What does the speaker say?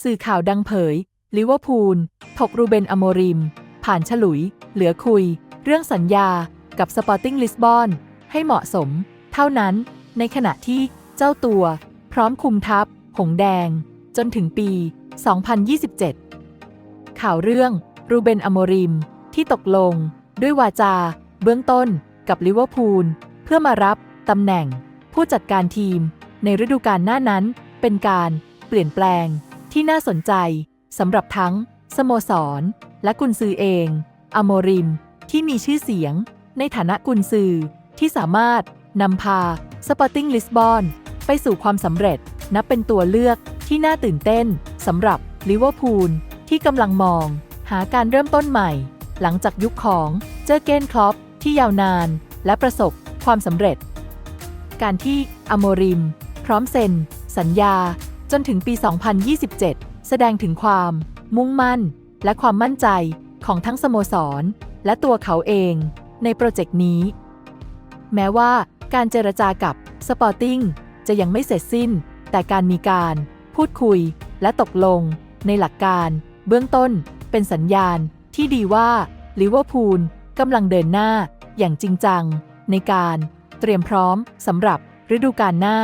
สื่อข่าวดังเผย ลิเวอร์พูล ถกรูเบนอโมริม ผ่านฉลุย เหลือคุย เรื่องสัญญา กับสปอร์ติ้งลิสบอน ให้เหมาะสม เท่านั้น ในขณะที่เจ้าตัว พร้อมคุมทัพ หงแดง จนถึงปี 2027 ข่าวเรื่องรูเบนอโมริม ที่ตกลง ด้วยวาจา เบื้องต้น กับลิเวอร์พูล เพื่อมารับตำแหน่ง ผู้จัดการทีม ในฤดูกาลหน้านั้น เป็นการเปลี่ยนแปลง ที่น่าสนใจสำหรับทั้ง สโมสร และกุนซือเองอโมริม ที่มีชื่อเสียง ในฐานะกุนซือ ที่สามารถนำพาสปอร์ติ้งลิสบอนไปสู่ความสำเร็จ นับเป็นตัวเลือกที่น่าตื่นเต้นสำหรับลิเวอร์พูลที่กำลังมอง หาการเริ่มต้นใหม่ หลังจากยุคของเจอเกนคลอปที่ยาวนาน และประสบความสำเร็จ การที่อโมริม พร้อมเซ็น สัญญา จนถึงปี 2027 แสดงถึงความ มุ่งมั่น และความมั่นใจของทั้งสโมสร และตัวเขาเองในโปรเจกต์นี้ แม้ว่าการเจรจากับสปอร์ติ้งจะยังไม่เสร็จสิ้น แต่การมีการพูดคุยและตกลง ในหลักการ เบื้องต้นเป็นสัญญาณที่ดีว่าลิเวอร์พูลกำลังเดินหน้าอย่างจริงจัง ในการเตรียมพร้อมสำหรับฤดูกาลหน้า